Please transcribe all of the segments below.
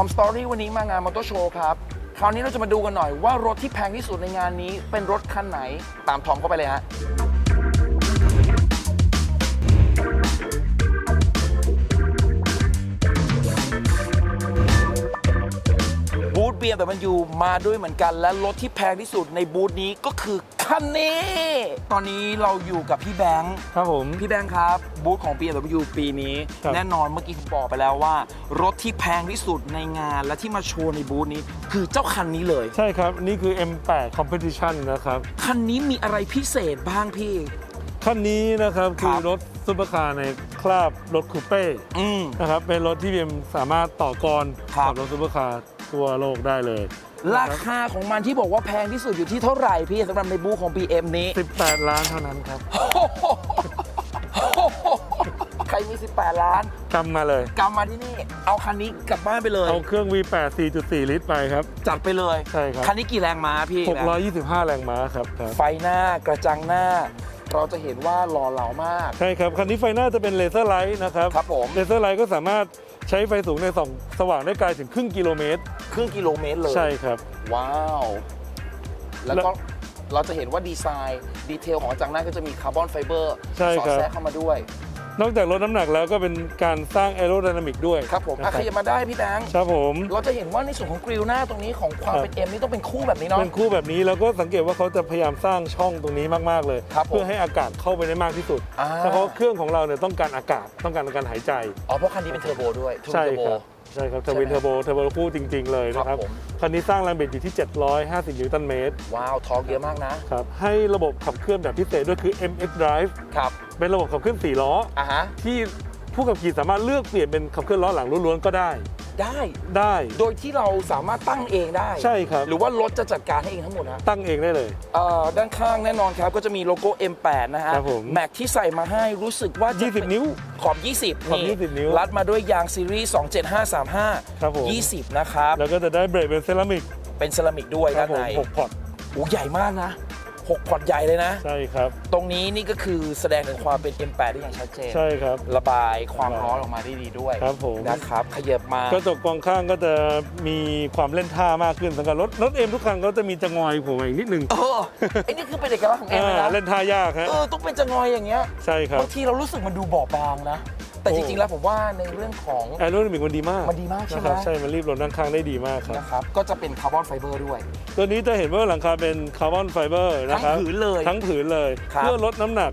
อมสตอรี่วันนี้มางานมอเตอร์โชว์ครับ คราวนี้เราจะมาดูกันหน่อยว่ารถที่แพงที่สุดในงานนี้เป็นรถคันไหน ตามทอมเข้าไปเลยฮะ BMW มาด้วยเหมือนกัน และรถที่แพงที่สุดในบูธนี้ก็คือคันนี้ ตอนนี้เราอยู่กับพี่แบงค์ครับผม พี่แบงค์ครับ บูธของ BMW ปีนี้ ครับ แน่นอนเมื่อกี้ผมบอกไปแล้วว่า รถที่แพงที่สุดในงานและที่มาโชว์ในบูธนี้ คือเจ้าคันนี้เลย ใช่ครับ นี่คือ M8 Competition นะครับ คันนี้มีอะไรพิเศษบ้างพี่ คันนี้นะครับครัคืบอรถซุปเปอร์คาร์ในคราบรถคูเป้อืม นะครับเป็นรถที่ BM สามารถต่อกรครับ กับรถซุปเปอร์คาร์ ทั่วโลกได้เลย ราคาของมันที่บอกว่าแพงที่สุดอยู่ที่เท่าไหร่พี่สำหรับในบูธของ BM นี้ 18 ล้านเท่านั้นครับ ใครมี 18 ล้านกำมาเลยกำมาที่นี่ เอาคันนี้กลับบ้านไปเลย เอาเครื่อง V8 4.4 ลิตรไปครับ จัดไปเลยใช่ครับคันนี้กี่แรงม้าพี่625 แรงม้าครับครับไฟหน้ากระจังหน้าเราจะเห็นว่าหล่อเหลามาก ใช่ครับ คันนี้ไฟหน้าจะเป็นเลเซอร์ไลท์นะครับครับผมเลเซอร์ไลท์ก็สามารถ ใช้ไฟสูงในส่องสว่างได้ไกลถึงครึ่งกิโลเมตร ครึ่งกิโลเมตรเลย ใช่ครับ ว้าว แล้วก็แล้วเราจะเห็นว่าดีไซน์ ดีเทลของกระจังหน้าก็จะมีคาร์บอนไฟเบอร์ใช่สอดครับ แทรกเข้ามาด้วย นอกจากลดน้ำหนักแล้วก็เป็นการสร้างแอโร d y นามิกด้วยครับผมนะอะขยับมาได้พี่แบงค์ครับผมเราจะเห็นว่าในส่วนของกริลหน้าตรงนี้ของความครับเป็นเอ็มนี่ต้องเป็นคู่แบบนี้เนาะ เป็นคู่แบบนี้แล้วก็สังเกตว่าเขาจะพยายามสร้างช่องตรงนี้มากๆเลย ครับผมเพื่อให้อากาศเข้าไปได้มากที่สุดอ่าเพราะเครื่องของเราเนี่ยต้องการอากาศต้องการการหายใจ อ๋อเพราะคันนี้เป็นเทอร์โบด้วยใช่เทอร์โบครับ ใช่ครับทใช่ไหมวินเทอร์โบเทอร์โบคู่จริง ๆ เลยนะคครัรับบผม คันนี้สร้างแรงบิดอยู่ที่ 750 นิวตันเมตรว้าวทอร์กเยอะมากนะครับให้ระบบขับเคลื่อนแบบพิเศษด้วยคือ MX Drive ครับเป็นระบบขับเคลื่อน 4 ล้อ อะฮะที่ผู้ขับขี่สามารถเลือกเปลี่ยนเป็นขับเคลื่อนล้อหลังล้วนๆก็ได้ ได้ ได้ โดยที่เราสามารถตั้งเองได้ ใช่ครับ หรือว่ารถจะจัดการให้เองทั้งหมดนะตั้งเองได้เลย เอ่อด้านข้างแน่นอนครับก็จะมีโลโก้ M8 นะฮะครับผม แม็กที่ใส่มาให้รู้สึกว่าจะเป็20 นิ้ว ขอบ 20ขอบ20นิ้วรัดมาด้วยยางซีรีส์ 27535 ครับผม 20 นะครับ แล้วก็จะได้เบรกเป็นเซรามิกเป็นเซรามิกด้วยครัด้านผในม6พอร์ต โอ้ใหญ่มากนะ 6พอร์ตใหญ่เลยนะ ใช่ครับ ตรงนี้นี่ก็คือแสดงถึงความเป็น M8 ได้อย่างชัดเจน ใช่ครับ ระบายความร้อนออกมาได้ดีด้วยครับผม นะครับ ขยับมากระจกกองข้างก็จะมีความเล่นท่ามากขึ้นสังกัดรถรถเอ็มทุกคันก็จะมีจะงอยผมมาอีกนิดนึงเออไอ้นี่คือเป็นเอกลักษณ์ของเอ็มเลยอ่านะเล่นท่ายากฮะเออต้องเป็นจะงอยอย่างเงี้ยใช่ครับบางทีเรารู้สึกมันดูบอบบางนะ แต่โอ้จริงๆแล้วผมว่าในเรื่องของ แอโร d y นามิกมันดีมากมันดีมากใช่ไหม นะครับใช่มันรีบลดด้านข้างได้ดีมากครับ นะครับก็จะเป็นคาร์บอนไฟเบอร์ด้วย ตัวนี้จะเห็นว่าหลังคาเป็นคาร์บอนไฟเบอร์นะทั้งครับ ผืนเลย ทั้งผืนเลย ครับเพื่อลดน้ำหนัก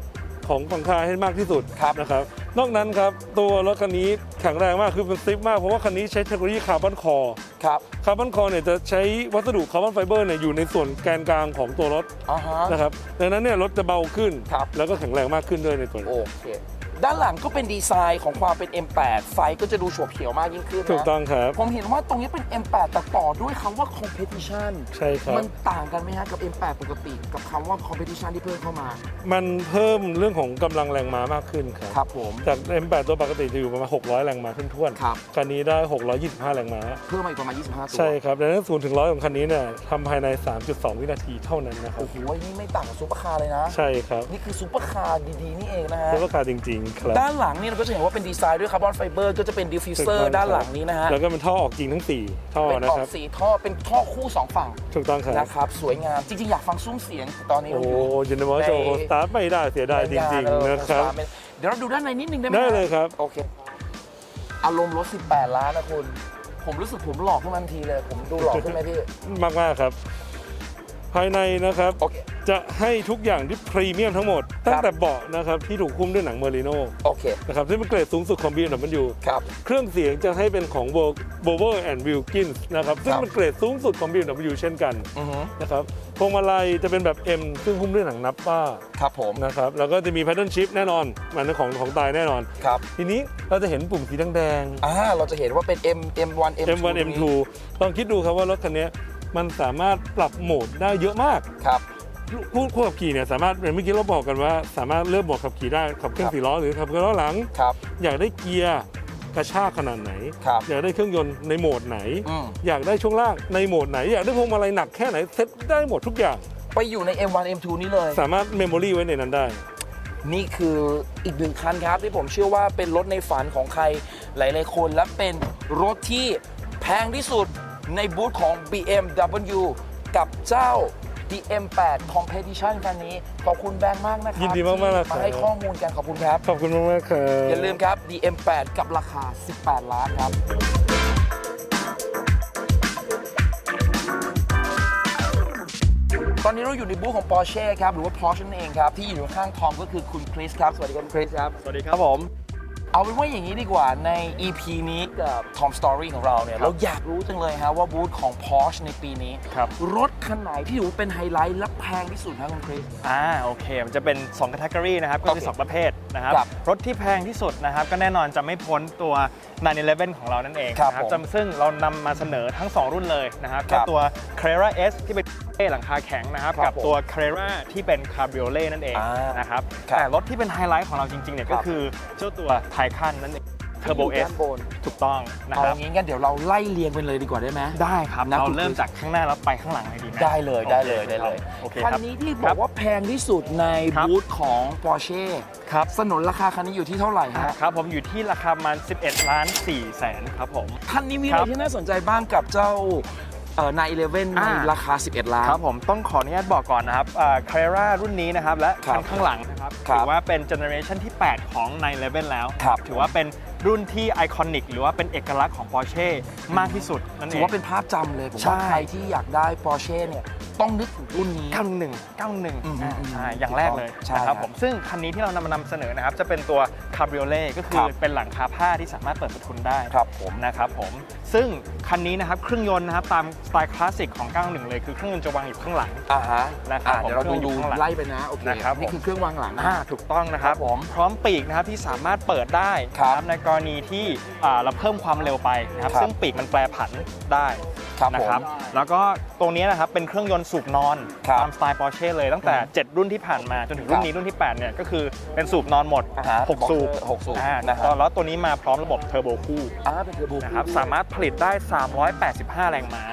ของหลังคาให้มากที่สุดครับ นะครับ นอกนั้นครับ ตัวรถคันนี้แข็งแรงมากคือเป็นซิปมาก เพราะว่าคันนี้ใช้เทคโนโลยีคาร์บอนคอร์ครับคาร์บอนคอร์เนี่ยจะใช้วัสดุคาร์บอนไฟเบอร์เนี่ยอยู่ในส่วนแกนกลางของตัวรถอ่าฮะ นะครับดังนั้นเนี่ยรถจะเบาขึ้น ครับ แล้วก็แข็งแรงมากขึ้นด้วยในตัวนี้ โอเค ด้านหลังก็เป็นดีไซน์ของความเป็น M8 ไฟก็จะดูโฉบเฉี่ยวมากยิ่งขึ้นนะถูกต้องครับ ผมเห็นว่าตรงนี้เป็น M8 แต่ต่อด้วยคำว่า competition ใช่ครับ มันต่างกันไหมฮะกับ M8 ปกติ กับคำว่า competition ที่เพิ่มเข้ามา มันเพิ่มเรื่องของกำลังแรงม้ามากขึ้นครับ ครับผม จาก M8 ตัวปกติจะอยู่ประมาณ 600 แรงม้าขึ้นท้วนครับ คันนี้ได้ 625 แรงม้า เพิ่มมาอีกประมาณ 25 ตัวใช่ครับดังนั้นศูนย์ถึงร้อยของคันนี้เนี่ยทำภายใน 3.2 วินาทีเท่านั้นนะครับ โอ้โหนี่ไม่ต่างกับซูเปอร์คาร์เลยนะ ใช่ครับ นี่คือซูเปอร์คาร์ดีๆ นี่เองนะฮะราคาจริงๆครับด้านหลังนี่เราก็จะเห็นว่าเป็นดีไซน์ด้วยคาร์บอนไฟเบอร์ก็จะเป็นดิฟฟิวเซอถูกต้ร์องด้านหลังนี้นะฮะแล้วก็เป็นท่อออกจริงทั้ง 4 ท่อเป็นนะออครักบ สีท่อเป็นท่อคู่สองฝั่งถูกต้องครับ นะครับสวยงามจริงๆ อยากฟังซุ้มเสียงแต่ตอนนี้โอ้เราอยู่ ยูนิเวอร์โชว์ใน สตาร์ทไม่ได้เสียดายจริงเออๆนะครับ เดี๋ยวเราดูด้านในนิดนึงได้ไหมได้ฮะเลยครับ โอเค อารมณ์รถ 18 ล้านนะคุณ ผมรู้สึกผมหลอกขึ้นมาทันทีเลย ผมดูหลอกขึ้นไหมพี่ มาก ๆ ครับ ภายในนะครับ โอเค จะให้ทุกอย่างที่พรีเมียมทั้งหมด ตั้งแต่เบาะนะครับที่ถูกหุ้มด้วยหนังเมอริโนโอเคนะครับที่เป็นเกรดสูงสุดของ BMW ครับ เครื่องเสียงจะให้เป็นของ v o l v o and Wilkins นะครับซึ่งครับ เป็นเกรดสูงสุดของ BMW เช่นกันอือฮึนะครับพวงมาลัยจะเป็นแบบ M ซึ่งหุ้มด้วยหนังนับป้าครับผมนะครับแล้วก็จะมี pattern shift แน่นอนมันเป็นของของตายแน่นอน ครับทีนี้เราจะเห็นปุ่มสีแดงอ่าเราจะเห็นว่าเป็น M M1 ๆ M2 M1 M2 ลองคิดดูครับว่ารถคันนี้ มันสามารถปรับโหมดได้เยอะมากครับ ผู้ผู้ขับขี่เนี่ยสามารถอย่างเมื่อกี้เราบอกกันว่า สามารถเลือกโหมดขับขี่ได้ขับเคลื่อครันบ สี่ล้อหรือขับเคลื่อนล้อหลัง ครับ อยากได้เกียร์กระชากขนาดไหน ครับ อยากได้เครื่องยนต์ในโหมดไหน อืมอยากได้ช่วงล่างในโหมดไหน อยากได้พวงมาลัยหนักแค่ไหนเซ็ตได้หมดทุกอย่าง ไปอยู่ใน M1 M2 นี้เลย สามารถเมมโมรีไว้ในนั้นได้ นี่คืออีกหนึ่งคันครับที่ผมเชื่อว่าเป็นรถในฝันของใครหลาย ๆ คน และเป็นรถที่แพแพงที่สุด ในบูธของ BMW กับเจ้า DM8 Competition คันนี้ ขอบคุณแบงค์มากนะครับยินดีมากๆเลยที่ครับมาให้ข้อมูลกันขอบคุณครับ ขอบคุณมากๆครับ อย่าลืมครับ DM8 กับราคา 18 ล้านครับ ตอนนี้เราอยู่ในบูธของ Porsche ครับ หรือว่า Porsche นั่นเองครับ ที่อยู่ข้างทอมก็คือคุณคริสครับ สวัสดีครับคุณคริสครับ สวัสดีครับผม เอาเป็นว่าอย่างนี้ดีกว่าใน EP นี้กับ Tom Story ของเราเนี่ยเราอยากรู้จังเลยฮะว่าบูธของ Porsche ในปีนี้ ครับรถคันไหนที่ถือว่าเป็นไฮไลท์และแพงที่สุดครับคุณคริส อ่าโอเค มันจะเป็น2 category นะครับก็คือโอเค2ประเภทนะครับ ครับรถที่แพงที่สุดนะครับ ก็แน่นอนจะไม่พ้นตัว 911 ของเรานั่นเองครับนะผมจำซึ่งเรานำมาเสนอทั้ง 2 รุ่นเลยนะครับครัก็บตัว Carrera S ที่เป็น หลังคาแข็งนะครับ ครับกับตัว Carrera ที่เป็น Cabriolet นั่นเองอ่านนะครับ ครับแต่รถที่เป็นไฮไลท์ของเราจริงๆเนี่ยครัก็บ คือเจ้าตัว Taycan นั่นเอง Turbo ที่อยู่ S ด้านบนถูกต้องนะเอาคอรับย่างนี้กันเดี๋ยวเราไล่เรียงไปเลยดีกว่าได้ไหม ได้ครับ นะ เราคุณเริ่มจากข้างหน้าแล้วไปข้างหลังเลยดีไหมได้เลยได้เลยได้เลยโอเคคันครับ นี้ที่บครัอกบว่าแพงที่สุดในครับ บูธของ Porsche ครับสนนราคาคันนี้อยู่ที่เท่าไหร่ฮะ ครับผมอยู่ที่ราคาประมาณ11 ล้าน4แสนครับผม คันนี้มีคอะรัไรบ ที่น่าสนใจบ้างกับเจ้า เอ่อ911ในอ่า ราคา 11 ล้าน ครับผมต้องขออนุญาตบอกก่อนนะครับคาร่ารุ่นนี้นะครับ และครับคันข้างหลังนะครับ ครับถือว่าเป็นเจเนอเรชันที่ 8 ของ911แล้ว ครับถือว่าเป็นรุ่นที่ไอคอนิกหรือว่าเป็นเอกลักษณ์ของ Porsche มากที่สุดนั่นเอง ถือว่าเป็นภาพจำเลย ผมใช่ว่าใครที่อยากได้ Porsche เนี่ย ต้องนึกถึงรุ่นนี้ 91 91อืมอ่าอืมใช่อย่างแรกเลยใช่นะครับครับผมซึ่งคันนี้ที่เรานำมานำเสนอนะครับ จะเป็นตัว Cabriolet ก็คืครัอบ เป็นหลังคาผ้าที่สามารถเปิดประทุนได้ ครับผม นะครับผมซึ่งคันนี้นะครับเครื่องยนต์นะครับตามสไตล์คลาสสิกของ 91 เลยคือเครื่องยนต์จะวางอยู่ข้างหลัง อ่าฮะนะครับอ่าเดี๋ยวเราผมดูเครื่องอยู่ข้างหลังไล่ไปนะโอเคนะครับนี่ผมคือเครื่องวางหลังนะ อ่าถูกต้องนะครับครับผมพร้อมปีกนะครับที่สามารถเปิดได้ครับนะในกรณีที่อ่าเราเพิ่มความเร็วไปนะครับครับ ซึ่งปีกมันแปรผันได้ ครับนะผมครับแล้วก็ตรงนี้นะครับเป็นเครื่องยนต์สูบนอนครับตามสไตล์ Porsche เลยตั้งแต่ 7 รุ่นที่ผ่านมาจนถึงรุ่ครันบนี้รุ่นที่ 8 เนี่ยก็คือเป็นสูบนอนหมด อ่าฮะ6 สูบหกสูบอ่านะฮะ แล้วตัวนี้มาพร้อมระบบเทอร์โบคู่อ่าเป็นเทอร์โบนะครับสามารถผลิตได้ 385 แรงม้า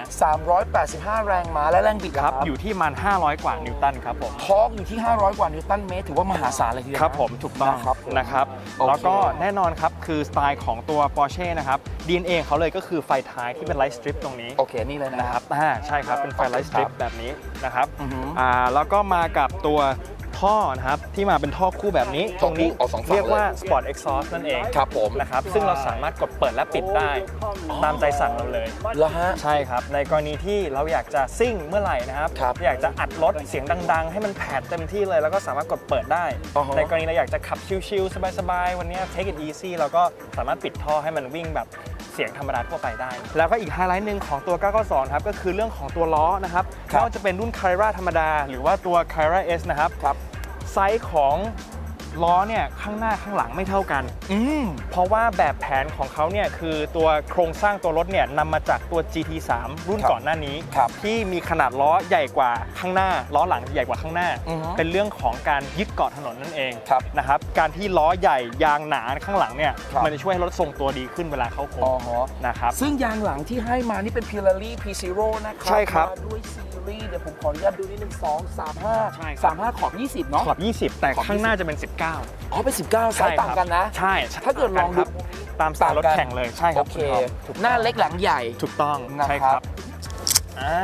385 แรงม้าและแรงบิดครับอยู่ที่มัน 500 กว่านิวตันครับผม ทอร์กอยู่ที่ 500 กว่านิวตันเมตรถือว่ามหาศาลเลยทีเดียวครับนะผมถูกต้องนะครับผมนะครับโอเคแล้วก็แน่นอนครับคือสไตล์ของตัว Porsche นะครับ DNA เขาเลยก็คือไฟท้ายที่เป็นไลท์สตริปตรงนี้ โอเคนี่เลยนะนะคครัรับ บอ่าใช่ครับ เป็นไฟไลท์สตริปแบบนี้นะครับอือหืออ่าแล้วก็มากับตัว ท่อนะครับที่มาเป็นท่อคู่แบบนี้ท่ตอรงคู่นี้เอาสองฝั่งเรียกว่าเลย Sport Exhaust นั่นเองครับผม นะครับซึ่งเราสามารถกดเปิดและปิดได้ตามใจสั่งเราเลย แล้วฮะ ใช่ครับ ในกรณีที่เราอยากจะซิ่งเมื่อไหร่นะครับ ครับอยากจะอัดรถเสียงดัง ๆ ให้มันแผดเต็มที่เลย แล้วก็สามารถกดเปิดได้ อ่าฮะ ในกรณีเราอยากจะขับชิลๆสบายๆ วันนี้ take it easy เราก็สามารถปิดท่อให้มันวิ่งแบบเสียงธรรมดาทั่วไปได้ แล้วก็อีกไฮไลท์หนึ่งของตัว 992 ครับ ก็คือเรื่องของตัวล้อนะครับครับ ไม่ว่าจะเป็นรุ่น Carrera ธรรมดา หรือว่าตัว Carrera S นะครับครับ ไซส์ของล้อเนี่ยข้างหน้าข้างหลังไม่เท่ากัน อืมเพราะว่าแบบแผนของเขาเนี่ยคือตัวโครงสร้างตัวรถเนี่ยนำมาจากตัว GT3 รุ่นครับก่อนหน้านี้ครับที่มีขนาดล้อใหญ่กว่าข้างหน้า ล้อหลังใหญ่กว่าข้างหน้าอือฮึเป็นเรื่องของการยึดเกาะถนนนั่นเองครับนะครับการที่ล้อใหญ่ยางหนาข้างหลังเนี่ยครับมันจะช่วยให้รถทรงตัวดีขึ้นเวลาเข้าโค้อ๋องฮะนะครับซึ่งยางหลังที่ให้มานี่เป็น Pirelli P0 นะครับใช่ครับมาด้วยซี รีส์เดี๋ยวผมขออนุญาตดูนิดนึง2 3 5ใช่ครับ3 5ขอบ20เนาะ ขอบ 20 แต่ขอบ ข้างหน้าจะเป็น 19อ๋อเป็น19ไซส์ต่างกันนะ ใช่ใช่ถ้าเกิดลองดู ครับตามสไตล์รถแข่งเลยใช่คโอรับเค ณทอมถูกหน้าเล็กหลังใหญ่ ถูกต้องนะครับ ใช่ครับอ่า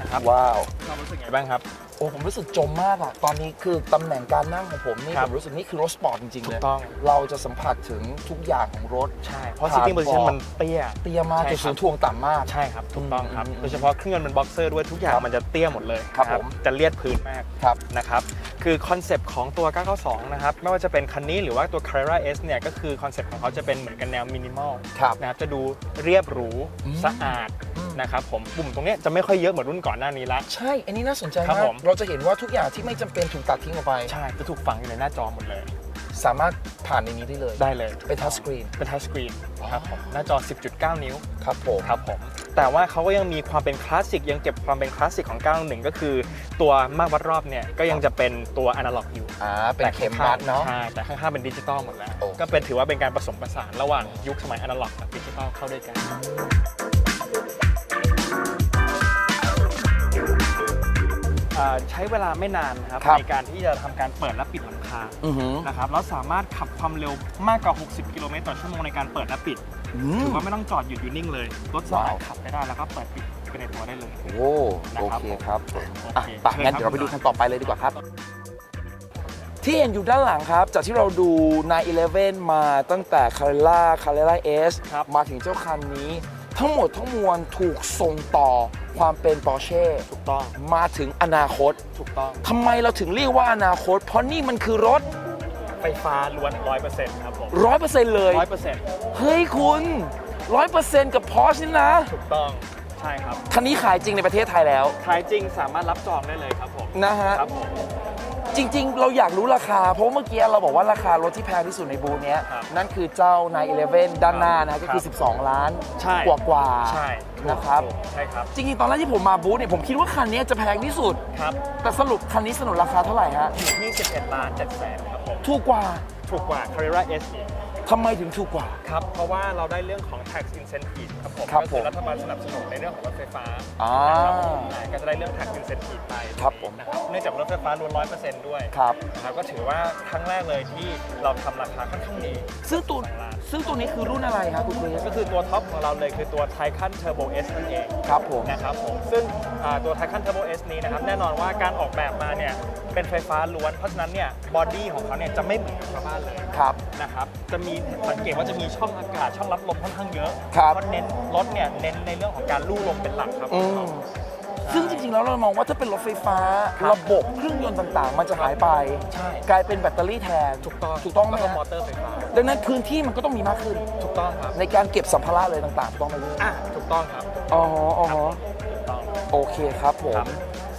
นะครับว้าว ความรู้สึกไงบ้างครับ โอ้ผมรู้สึกจมมากอะตอนนี้คือตำแหน่งการนั่งของผมนี่ครัผบมรู้สึกนี่คือรถสปอร์ตจริงๆถูเลกยต้องเราจะสัมผัสถึงทุกอย่างของรถ ใช่เพราะผ่าน sitting position เบาะมันเตี้ย เตี้ยมากใช่จุดครัศูบนย์ทวงต่ำมาก ใช่ครับถูกต้องครับอืมโดยเฉพาะเครื่องยนต์เป็นบ็อกเซอร์ด้วยทุกอย่างครับมันจะเตี้ยหมดเลยครับนะผม จะเลียดพื้นมาก ครับ นะครับ คือคอนเซปต์ของตัว 992 นะครับ ไม่ว่าจะเป็นคันนี้หรือว่าตัว Carrera S เนี่ย ก็คือคอนเซปต์ของเขาจะเป็นเหมือนกันแนวมินิมอลครับ นะครับ จะดูเรียบหรู อืม สะอาด อืม นะครับผมปุ่มตรงเนี้ยจะไม่ค่อยเยอะเหมือนรุ่นก่อนหน้านี้ละ ใช่ อันนี้น่าสนใจครับมากผม เราจะเห็นว่าทุกอย่างที่ไม่จำเป็นถูกตัดทิ้งออกไป ใช่จะถูกฝังอยู่ในหน้าจอหมดเลย สามารถผ่านในนี้ได้เลย ได้เลยเป็นทัชสกรีน เป็นทัชสกรีนครับผมหน้าจอ 10.9 นิ้ว ครับผม ครับผมแต่ว่าเขาก็ยังมีความเป็นคลาสสิกยังเก็บความเป็นคลาสสิกของ 91 ก็คือ ตัวมากวัดรอบเนี่ยก็ยังจะเป็นตัวอนาล็อกอยู่อ่า เป็นเข็มวัดเนาะ ใช่แต่ข้างๆเป็นดิจิตอลหมดแล้ว โอเค ก็เป็นถือว่าเป็นการผสมผสานระหว่างยุคสมัยอนาล็อกกับดิจิตอลเข้าด้วยกัน อ่าใช้เวลาไม่นานนะครับครับ ในการที่จะทำการเปิดและปิดหลังคคาอือหือนะครับแล้วสามารถขับความเร็วมากกว่า 60 กิโลเมตรต่อชั่วโมงในการเปิดและปิดอืม ถือว่าไม่ต้องจอดหยุดอยู่นิ่งเลยรถสามารถว้าว ขับไปได้แล้วก็เปิดปิดไปในตัวได้เลย โอ้นะโอครับเคครับโออะเคไปะงั้นเชิญครับเดี๋ยวเราไปดูคันต่อไปเลยดีกว่าครับ ที่เห็นอยู่ด้านหลังครับ จากที่เราดู911 มาตั้งแต่ c a r r e r a c a r r e r a S ครับ มาถึงเจ้าคันนี้ ทั้งหมดทั้งมวลถูกส่งต่อ ความเป็น Porsche ถูกต้อง มาถึงอนาคตถูกต้องทำไมเราถึงเรียกว่าอนาคต เพราะนี่มันคือรถไฟฟ้าล้วน100%ครับผม100%เลย100%เฮ้ยคุณ100%กับ Porsche นี่นะถูกต้องใช่ครับคันนี้ขายจริงในประเทศไทยแล้ว ขายจริงสามารถรับจองได้เลยครับผมนะฮะครับผม จริง ๆ เราอยากรู้ราคา เพราะเมื่อกี้เราบอกว่าราคารถที่แพงที่สุดในบูธเนี้ยครับนั่นคือเจ้า911ด้านหน้านะครับก็คือ12 ล้านใช่ กว่ากว่าๆใช่ถูกนะครับ ถูกใช่ครับจริง ๆ ตอนแรกที่ผมมาบูธเนี่ยผมคิดว่าคันนี้จะแพงที่สุด ครับแต่สรุปคันนี้สนุนราคาเท่าไหร่ฮะ อยู่ที่ 11ล้าน7แสนครับผมถูกกว่า ถูกกว่า Carrera S อีก ทำไมถึงถูกกว่า ครับ เพราะว่าเราได้เรื่องของ tax incentive ครับผมครับก็ผคืมอรัฐบาลสนับสนุนในเรื่องของรถไฟฟ้าอ่านะครับผมอ่าก็จะได้เรื่อง tax incentive ไปครับผม นะครับเนื่องจากรถไฟฟ้าล้วน100%ด้วยครับ นะครับก็ถือว่าครั้งแรกเลยที่เราทำราคาค่อนข้างดีซึ่งตัว ซึ่งตัวนี้คือรุ่นอะไรครับคุณคริสก็คือตัวท็อปของเราเลยคือตัว Taycan Turbo S นั่นเองครับผมนะครับผมซึ่งอ่าตัว Taycan Turbo S นี้นะครับแน่นอนว่าการออกแบบมาเนี่ยเป็นไฟฟ้าล้วนเพราะฉะนั้นเนี่ยบอดี้ของเขาเนี่ยจะไม่เหมือนกับชาวบ้านเลยครับนะครับจะมีสังเกตว่าจะมีช่องอากาศช่องรับลมค่อนข้างเยอะครับ เพราะเน้นรถเนี่ยเน้นในเรื่องของการลู่ลมเป็นหลักครับ อืม ซึ่งจริงๆ แล้วเรามองว่าถ้าเป็นรถไฟฟ้าครับระบบเครื่องยนต์ต่างๆ มันจะหายไป ใช่ กลายเป็นแบตเตอรี่แทน ถูกต้องถูกต้องไหมแล้วก็ฮะมอเตอร์ไฟฟ้า ดังนั้นพื้นที่มันก็ต้องมีมากขึ้น ถูกต้องครับ ในการเก็บสัมภาระอะไรต่างๆถูกต้องไหมพี่อะ ถูกต้องครับ อ๋ออ๋อครับผมถูกต้อง โอเคครับผมครับ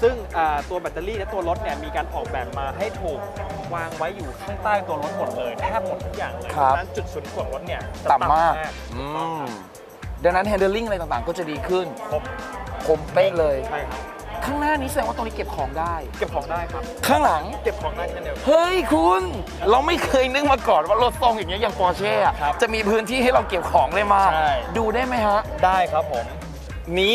ซึ่งอ่าตัวแบตเตอรี่และตัวรถเนี่ยมีการออกแบบมาให้ถูกวางไว้อยู่ข้างใต้ตัวรถหมดเลยแทบหมดทุกอย่างเลยครับ เพาะฉะนั้นจุดศูนย์ถ่วงรถเนี่ยจะต่ำมากถูอืกต้องมครับดังนั้น handling อะไรต่างๆ ก็จะดีขึ้น ครบค มเป๊ะเลย ใช่ครับ ข้างหน้านี้แสดงว่าตรงนี้เก็บของได้ เก็บของได้ครับ ข้างหลัง เก็บของได้เช่นเดียวกัน เฮ้ยคุณ เราไม่เคยนึกมาก่อนว่ารถทรงอย่างเงี้ยอย่างปอร์เช่อะครับจะมีพื้นที่ให้เราเก็บของเลยมา ใช่ ดูได้ไหมฮะ ได้ครับผม นี้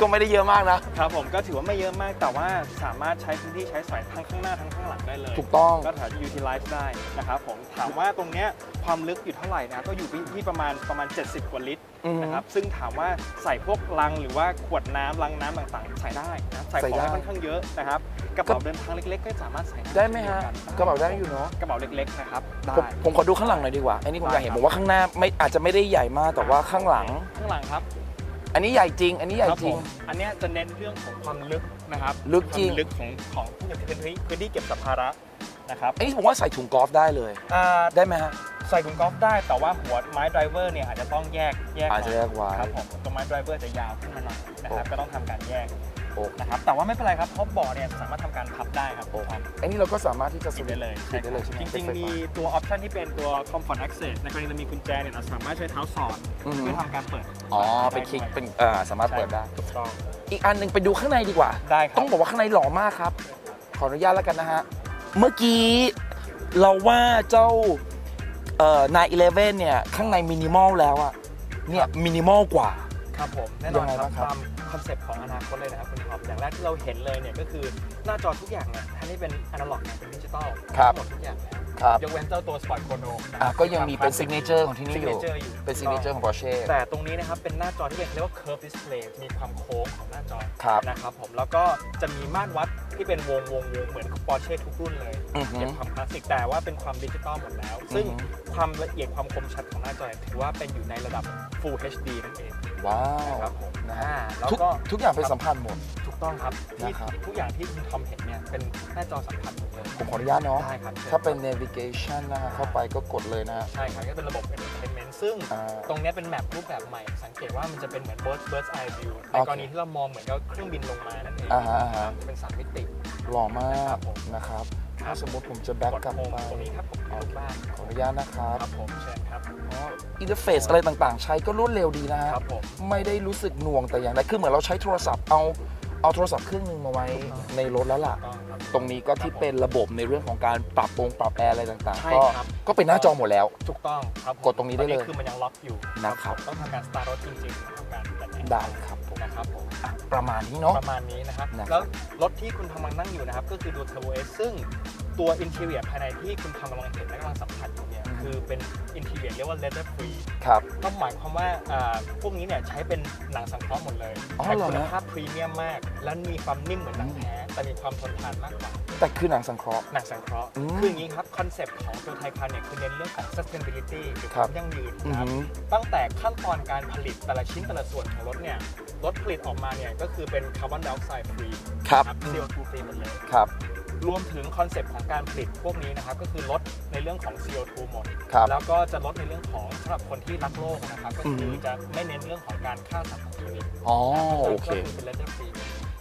ก็ไม่ได้เยอะมากนะ ครับผมก็ถือว่าไม่เยอะมากแต่ว่าสามารถใช้พื้นที่ใช้สอยทั้งข้างหน้าทั้งข้างหลังได้เลยถูกต้อง ก็ถือว่า utilize ได้นะครับผมถามว่าตรงเนี้ยความลึกอยู่เท่าไหร่นะก็อยู่ที่ประมาณประมาณ 70 กว่าลิตรอือฮึนะครับซึ่งถามว่าใส่พวกลังหรือว่าขวดน้ำลังน้ำต่างๆ ใส่ได้นะใส่ใส่ของได้ ได้ค่อนข้างเยอะนะครับกระเป๋าเดินทางเล็กๆ ก็สามารถใส่ได้ไหมฮะเช่นกระเป๋าได้อยู่เนาะกระเป๋าเล็กๆนะครับได้ ผมผมขอดูข้างหลังหน่อยดีกว่าอันนี้ผมอยากเห็นได้ผมว่าข้างหน้าไม่อาจจะไม่ได้ใหญ่มากแต่ว่าข้างหลัง ข้างหลังครับ อันนี้ใหญ่จริง อันนี้ใหญ่ครับจริผงมอันเนี้ยจะเน้นเรื่องของความลึกนะครับลึกจริง ความลึกของของพื้นที่พื้นที่เก็บสัมภาระนะครับอันนี้ผมว่าใส่ถุงกอล์ฟได้เลย อ่าได้ไหมฮะ ใส่ถุงกอล์ฟได้แต่ว่าหัวไม้ไดรเวอร์เนี่ยอาจจะต้องแยกแยกอาจจะแยกไว้ครับผมตัวไม้ไดรเวอร์จะยาวขึ้นมาหน่อยนะครับโอ้ ก็ต้องทำการแยก โอ้นะครับแต่ว่าไม่เป็นไรครับเพราะเบาะเนี่ยสามารถทำการพับได้ครับโอ้ครับ อันนี้เราก็สามารถที่จะสปิดวิตได้เลยปิดได้เลยใช่ไหมจริง ๆ มีตัวออปชันที่เป็นตัว Comfort Access ในกรณีเรามีกุญแจเนี่ยเราสามารถใช้เท้าสอดอือฮึเพื่อทำการเปิดอ๋อเป็นคลิกเป็นอ่าสามารถเปิดได้ ถูกต้อง อีกอันหนึ่งไปดูข้างในดีกว่า ได้ครับ ต้องบอกว่าข้างในหล่อมากครับ ขออนุญาตแล้วกันนะฮะ เมื่อกี้เราว่าเจ้าเอ่อนายอีเลฟเว่นเนี่ย ข้างในมินิมอลแล้วอะเนี่ยมินิมอลกว่า ครับผมแน่นอนยังไงครับบ้างครับตาม คอนเซปต์ของอนาคตเลยนะครับคุณท็อปอย่างแรกที่เราเห็นเลยเนี่ยก็คือหน้าจอทุกอย่างเนี่ยแทนที่เป็นอนาล็อกเนี่ยเป็นดิจิตอลครับ หมดทุกอย่างแล้วครับยกเว้นเจ้าตัว Sport Chrono อะก็ยังมีเป็นซิกเนเจอร์ของที่นี่อยู่ Signature อยู่ เป็นซิกเนเจอร์ของ Porsche แต่ตรงนี้นะครับ เป็นหน้าจอที่เป็นเรียกว่า curve display มีความโค้งของหน้าจอครับ นะครับผมแล้วก็จะมีมาตรวัด ที่เป็นวงวงวงเหมือน Porsche ทุกรุ่นเลยอือฮึ เก็บความคลาสสิกแต่ว่าเป็นความดิจิตอลหมดแล้ว ซึ่งอือฮึความละเอียดความคมชัดของหน้าจอเนี่ยถือว่าเป็นอยู่ในระดับ Full HD นั่นเองว้าวนะครับผมนะอ่าฮะแล้วทุกก็ ทุกอย่างเป็นสัมพันธ์หมด ถูกต้องครับที่นะครับ ทุกอย่างที่คุณทอมเห็นเนี่ยเป็นหน้าจอสัมผัสหมดเลยผมขออนุญาตเนาะ ได้ครับชิญถ้าเป็น navigation นะฮะเข้าไปก็กดเลยนะฮะ ใช่ครับก็เป็นระบบ entertainment ซึ่งอ่าตรงเนี้ยเป็นแมปรูปแบบใหม่ สังเกตว่ามันจะเป็นเหมือน bird bird's eye view ในโอเคกรณีที่เรามองเหมือนกับเครื่องบินลงมานั่นเองอ่าฮะอ่าฮะ จะเป็นสามมิติ หล่อมาครักบผมนะครับครับถ้าสมมติผมจะแบ็กกดกลับโฮมไป ตรงนี้ครับผมรูปบ้านขออนุญาตนะครับครับผมเชิญครับอินเทอร์เฟซอะไรต่างๆ ใช้ก็รวดเร็วดีนะฮะครับผม ไม่ได้รู้สึกหน่วงแต่อย่างใดคือเหมือนเราใช้โทรศัพท์เอาเอาโทรศัพท์เครื่องหนึงมาไว้ในรถแล้วล่ะต้องครับ ตรงนี้ก็ที่เป็นระบบในเรื่องของการปรับปรุงปรับแอร์อะไรต่างใช่ๆ ก็ครับ ก็เป็นหน้าจอหมดแล้ว ถูกต้องครับผมกดตรงนี้ได้เลยคือมันยังล็อกอยู่นะครับต้องทำการสตาร์ทรถจริงๆทำการจัดแอร์ได้ครับผมนะครับผม อะประมาณนี้เนาะ ประมาณนี้นะครับ นะครับ แล้วรถที่คุณกำลังนั่งอยู่นะครับ ก็คือตัว Turbo S ซึ่งตัวอินเท i รียภายในที่คุณทำกำลังเห็นและกำลังสัมผัสอยู่เนี่ยอืม คือเป็นอินเท i รียเรียกว่า leather free ครับ ก็หมายความว่าอ่าพวกนี้เนี่ยใช้เป็นหนังสังเคราะห์หมดเลยอ๋อแต่เหรอคุณภาพพรีเมียมมาก และมีความนิ่มเหมือนหนังอืมแท้แต่มีความทนทานมากกว่า แต่คือหนังสังเคราะห์ หนังสังเคราะห์ อืมคืออย่างนี้ครับ คอนเซปต์ของตัวไทยคันเนี่ยคือเน้นเรื่องของ sustainability หรือคครับวามยั่งยืนอือนะครับหือตั้งแต่ขั้นตอนการผลิตแต่ละชิ้นแต่ละส่วนของรถเนี่ย รถผลิตออกมาเนี่ยก็คือเป็นคาร์บอนไดออกไซด์ฟรีครับ CO2 ฟรีหมดเลย ครับ รวมถึงคอนเซปต์ของการผลิตพวกนี้นะครับก็คือลดในเรื่องของ CO2 หมด ครับ แล้วก็จะลดในเรื่องของสำหรับคนที่รักโลกนะครับ ก็คือมจะไม่เน้นเรื่องของการฆ่าสัตว์ของชีวิตอ๋อโอเคก็คือเป็น leather free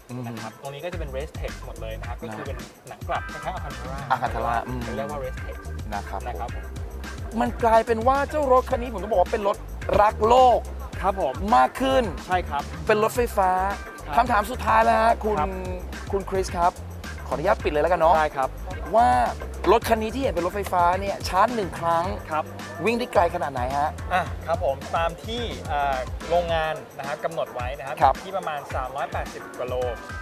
อืม นะครับตรงนี้ก็จะเป็น race tex หมดเลยนะครับ ก็คือเป็นหนังกลับคล้ายๆอาคันทาร่า Alcantara อืม เรียกว่า race tex นะครับนะครับผมมันกลายเป็นว่าเจ้ารถคันนี้ผมต้องบอกว่าเป็นรถรักโลกครับผมมากขึ้น ใช่ครับ เป็นรถไฟฟ้าครับคำถามสุดท้ายแล้วฮะคุณครับ คุณคริสครับ ขออนุญาตปิดเลยแล้วกันเนาะได้ครับว่า รถคันนี้ที่เห็นเป็นรถไฟฟ้าเนี่ยชาร์จหนึ่งครั้ง ครับ วิ่งได้ไกลขนาดไหนฮะ อะครับผมตามที่อ่าโรงงานนะครับกำหนดไว้นะครับครับ ที่ประมาณ 380กว่าโล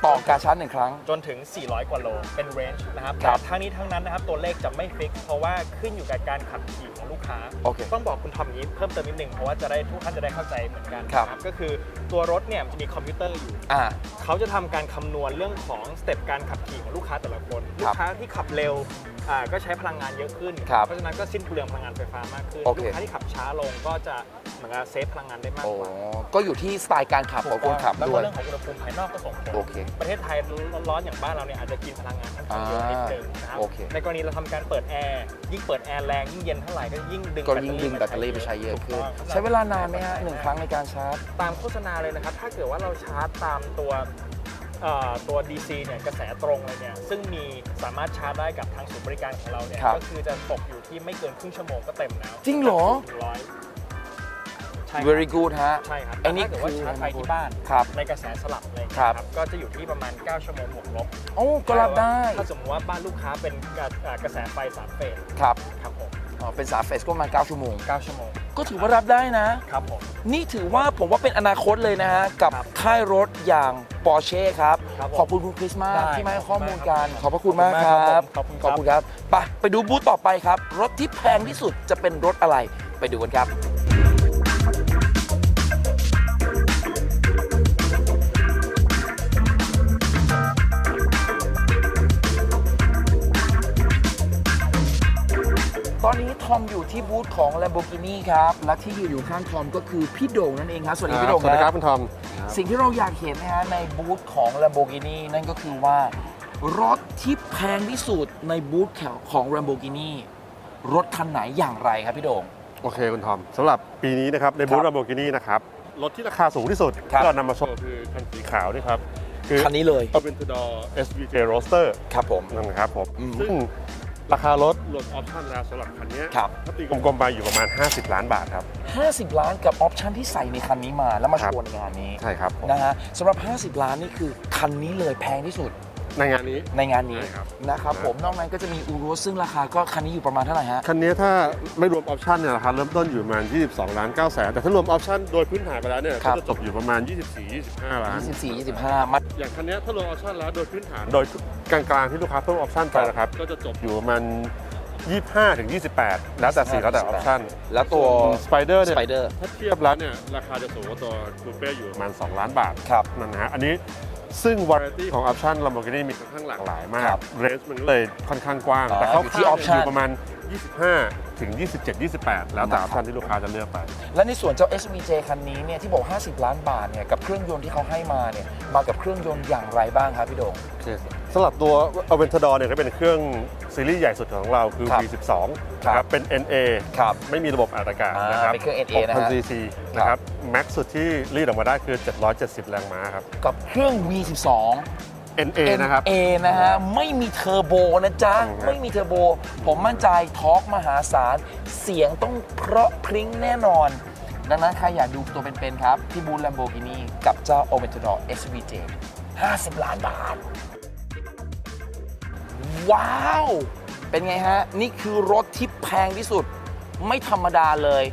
ต่อการชาร์จหนึ่งครั้ง จนถึง 400 กว่าโล เป็นเรนจ์นะครับครับแต่ทั้งนี้ทั้งนั้นนะครับ ตัวเลขจะไม่ฟิก เพราะว่าขึ้นอยู่กับการขับขี่ของลูกค้า โอเคต้องบอกคุณทอมอย่างนี้เพิ่มเติมนิดนึง เพราะว่าจะได้ทุกท่านจะได้เข้าใจเหมือนกันครับ นะก็คือตัวรถเนี่ยมันจะมีคอมพิวเตอร์อยู่ อ่า เขาจะทำการคำนวณเรื่องของสเต็ปการขับขี่ของลูกค้าแต่ละคนคลูรับกค้าที่ขับเร็วอ่าก็ใช้พลังงานเยอะขึ้น ครับเพราะฉะนั้นก็สิ้นเปลืองพลังงานไฟฟ้ามากขึ้นโอเค ลูกค้าที่ขับช้าลงก็จะเหมือนกับเซฟพลังงานได้มากโอ้กว่าก็อยู่ที่สไตล์การขับของคนขับแล้วด้ก็วย เรื่องของอุณหภูมิภายนอกก็ส่งผล โอเค ประเทศไทยร้อนๆอย่างบ้านเราเนี่ยอาจจะกินพลังงานค่อนข้างเยอะนิดนึงนะครับ โอเค ในกรณีเราทำการเปิดแอร์ยิ่งเปิดแอร์แรงยิ่งเย็นเท่าไหร่ก็ยิ่งดึงก็ยิ่งดึงแบตเตอรี่ไปใช้เยอะขึ้นถูกต้องใช้เวลานานไหมฮะหนึ่งครั้งในการชาร์จ ตามโฆษณาเลยนะครับ ถ้าเกิดว่าเราชาร์จตามตัวเอ่อตัว DC เนี่ยกระแสตรงเลยเนี่ยซึ่งมีสามารถชาร์จได้กับทางศูนย์บริการของเราเนี่ยครับก็คือจะตกอยู่ที่ไม่เกินครึ่งชั่วโมงก็เต็มแล้วจริงเหรอ ถึงร้อยใช่ครับ very good ฮะ ใช่ครับไอ้นี่แต่ถ้าเกิดว่าคือชาร์จไฟที่บ้าน ครับ ในกระแสสลับเลยครับ ก็จะอยู่ที่ประมาณ 9 ชั่วโมงบวกลบโอ้ก็รับได้ถ้าสมมติว่าบ้านลูกค้าเป็นกระอ่ากระแสไฟสามเฟสครับครับผมอ๋อเป็นสามเฟสก็ประมาณ9ชั่วโมง 9 ชั่วโมง ก็ถือว่ารับได้นะ ครับผม นี่ถือว่าผมว่าเป็นอนาคตเลยนะฮะ กับครับค่ายรถอย่าง Porsche ครับ ครับผมขอบคุณคุณคริสมากได้ที่มาให้ข้อมูลกันขขออบบพคุระคุณณมากมากคครัรับบผมขอบคุณครับขอบคุณครับไปไปดูบูธต่อไปครับ รถที่แพงที่สุดจะเป็นรถอะไร ไปดูกันครับ ตอนนี้ทอมอยู่ที่บูธของ Lamborghini ครับ และที่ยืนอยู่ข้างทอมก็คือพี่โด่งนั่นเองครับ สวัสดีพี่โด่งสวัสดีครับนะคุณทอม สิ่งที่เราอยากเห็นนะฮะในบูธของ Lamborghini นั่นก็คือว่ารถที่แพงที่สุดในบูธของ Lamborghini รถคันไหนอย่างไรครับพี่โด่ง โอเคคุณทอมสำหรับปีนี้นะครับในบูคธรับลาโบกินี่นะครับรถที่ราคาสูงที่สุดครับที่เรานำมาโชว์คือคันสีขาวนี่ครับคือคันนี้เลย Aventador SVJ Roadster ครับผมนั่นนะครับผมอืมซึ่ง ราคารถ รวมออปชั่นแล้วสำหรับคันเนี้ยครับ ถ้าตีกลมๆไปอยู่ประมาณ 50 ล้านบาทครับ 50 ล้านกับออปชันที่ใส่ในคันนี้มาแล้วมาครัโชบว์ในงานนี้ใช่ครับผมนะฮะสำหรับ 50 ล้านนี่คือคันนี้เลยแพงที่สุด ในงานนี้ ในงานนี้ใช่ครับ นะครับผมนอกนั้นก็จะมีอูรุซึ่งราคาก็คันนี้อยู่ประมาณเท่าไหร่ฮะ คันนี้ถ้าไม่รวมออปชั่นเนี่ยราคาเริ่มต้นอยู่ประมาณ 22 ล้าน9แสนแต่ถ้ารวมออปชั่นโดยพื้นฐานไปแล้วเนี่ยครัก็บ จะจบอยู่ประมาณ 24-25 ล้าน 24 25มาอย่างคันเนี้ยถ้ารวมออปชั่นแล้วโดยพื้นฐาน โดยกลางๆที่ลูกค้าเพิ่มออปชั่นไปนะครับ ก็จะจบอยู่ประมาณ 25ถึง28 แล้วแต่สีแล้วแต่ออปชั่นแล้วตัว สไปเดอร์เนี่ย Spider ถ้าเทียบแล้วเนี่ยราคาจะสูงกว่าตัวคูเป้อยู่ประมาณ 2 ล้านบาทครับ นั่นนะฮะอันนี้ ซึ่งวาไรตี้ของออปชั่น Lamborghini มีค่อนข้างหลากหลายมาครักบเรสมันก็เลยค่อนข้างกว้างอ่าแต่เขาอยู่ที่ที่ option อยู่ประมาณ 25 ถึง 27 28 แล้วแต่ออปชั่นที่ลูกค้าจะเลือกไป และในส่วนเจ้า SVJ คันนี้เนี่ยที่บอก 50 ล้านบาทเนี่ยกับเครื่องยนต์ที่เขาให้มาเนี่ยมากับเครื่องยนต์อย่างไรบ้างครับพี่โด่งโอเค สำหรับตัว Aventador เนี่ยก็เป็นเครื่องซีรีส์ใหญ่สุดของเราคือ ครับ V12 ครับนะครับเป็น NA ครับ ไม่มีระบบอัดอากาศอ่านะครับเป็นเครื่อง NA นะฮะ 6,000 cc นะครับแม็กซ์สุดที่รีดออกมาได้คือ 770 แรงม้าครับ กับเครื่อง V12 NA นะครับ NA นะฮะ ไม่มีเทอร์โบนะจ๊ะอืมครับ ไม่มีเทอร์โบ ผมมั่นใจทอร์กมหาศาล เสียงต้องเพราะพริ้งแน่นอน ดังนั้นใครอยากดูตัวเป็นๆครับ ที่บูธ Lamborghini กับเจ้า Aventador SVJ 50 ล้านบาท ว้าว เป็นไงฮะ นี่คือรถที่แพงที่สุด ไม่ธรรมดาเลย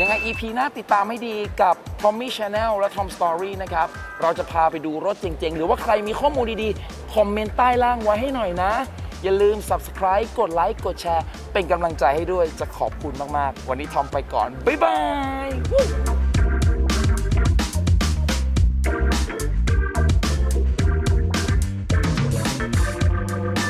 ยังไง EP หน้าติดตามให้ดีกับ Tommy Channel และ Tom Story นะครับ เราจะพาไปดูรถเจ๋งๆ หรือว่าใครมีข้อมูลดีๆ คอมเมนต์ใต้ล่างไว้ให้หน่อยนะ อย่าลืม subscribe กดไลค์กดแชร์ เป็นกำลังใจให้ด้วยจะขอบคุณมากๆ วันนี้ทอมไปก่อน บ๊ายบาย